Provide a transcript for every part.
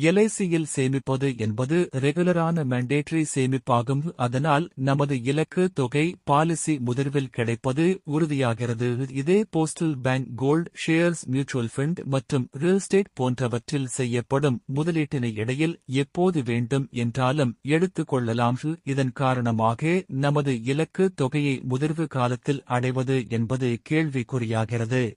எல்ஐசியில் சேமிப்பது என்பது ரெகுலரான மேண்டேட்டரி சேமிப்பாகும். அதனால் நமது இலக்கு தொகை பாலிசி முதிர்வில் கிடைப்பது உறுதியாகிறது. இதே postal bank gold shares mutual fund மற்றும் ரியல் எஸ்டேட் போன்றவற்றில் செய்யப்படும் முதலீட்டினை இடையில் எப்போது வேண்டும் என்றாலும் எடுத்துக் கொள்ளலாம். இதன் காரணமாக நமது இலக்கு தொகையை முதிர்வு காலத்தில் அடைவது என்பது கேள்விக்குறியாகிறது.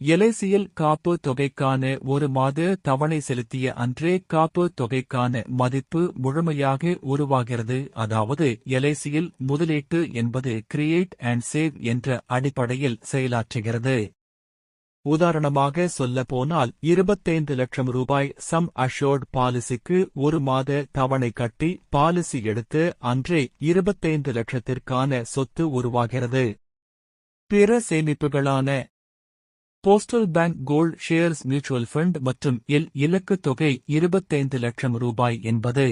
எல்ஐசியில் காப்பு தொகைக்கான ஒரு மாத தவணை செலுத்திய அன்றே காப்பு தொகைக்கான மதிப்பு முழுமையாக உருவாகிறது. அதாவது எல்ஐசியில் முதலீட்டு என்பது கிரியேட் அண்ட் சேவ் என்ற அடிப்படையில் செயலாற்றுகிறது. உதாரணமாக சொல்லப்போனால் இருபத்தைந்து லட்சம் ரூபாய் சம் அஷோர்ட் பாலிசிக்கு ஒரு மாத தவணை கட்டி பாலிசி எடுத்து அன்றே இருபத்தைந்து லட்சத்திற்கான சொத்து உருவாகிறது. பிற சேமிப்புகளான postal bank gold shares mutual fund மற்றும் எல் இலக்கு தொகை இருபத்தைந்து லட்சம் ரூபாய் என்பது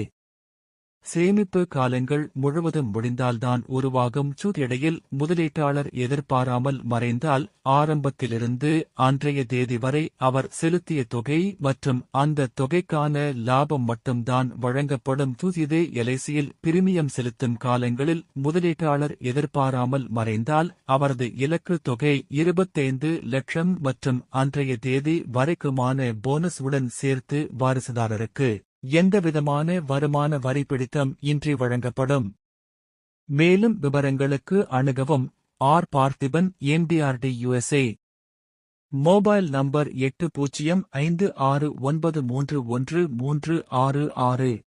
சேமிப்பு காலங்கள் முழுவதும் முடிந்தால்தான் உருவாகும் சூதிடையில் முதலீட்டாளர் எதிர்பாராமல் மறைந்தால் ஆரம்பத்திலிருந்து அன்றைய தேதி வரை அவர் செலுத்திய தொகை மற்றும் அந்த தொகைக்கான லாபம் மட்டும்தான் வழங்கப்படும். சுதிதே எலைசியில் பிரிமியம் செலுத்தும் காலங்களில் முதலீட்டாளர் எதிர்பாராமல் மறைந்தால் அவரது இலக்கு தொகை இருபத்தைந்து லட்சம் மற்றும் அன்றைய தேதி வரைக்குமான போனஸ் உடன் சேர்த்து வாரிசுதாரருக்கு எந்தவிதமான வருமான வரி பிடித்தம் இன்றி வழங்கப்படும்? மேலும் விவரங்களுக்கு அணுகவும் R. Parthiban MDRT USA mobile number எட்டு பூஜ்ஜியம் ஐந்து ஆறு ஒன்பது மூன்று ஒன்று மூன்று ஆறு ஆறு.